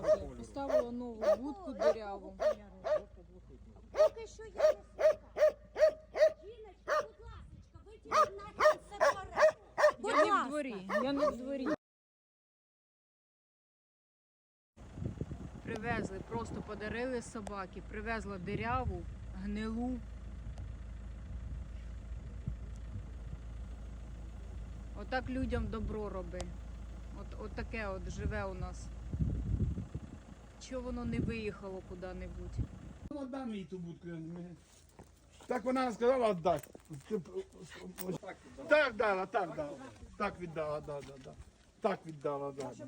Купила нову будку диряву. Поки що я не. Жіночка, будь ласочка, витягніть нахід це вперед. Я не в дворі. Я не в дворі. Привезли, просто подарили собаки, привезла диряву, гнилу. Отак людям добро роби. От, от таке от живе у нас. Чого воно не виїхало куди-небудь? Ну, мені ту будку. Так вона сказала віддай. Так дала, так дала. Так віддала, да, да, да. Так віддала, да. да.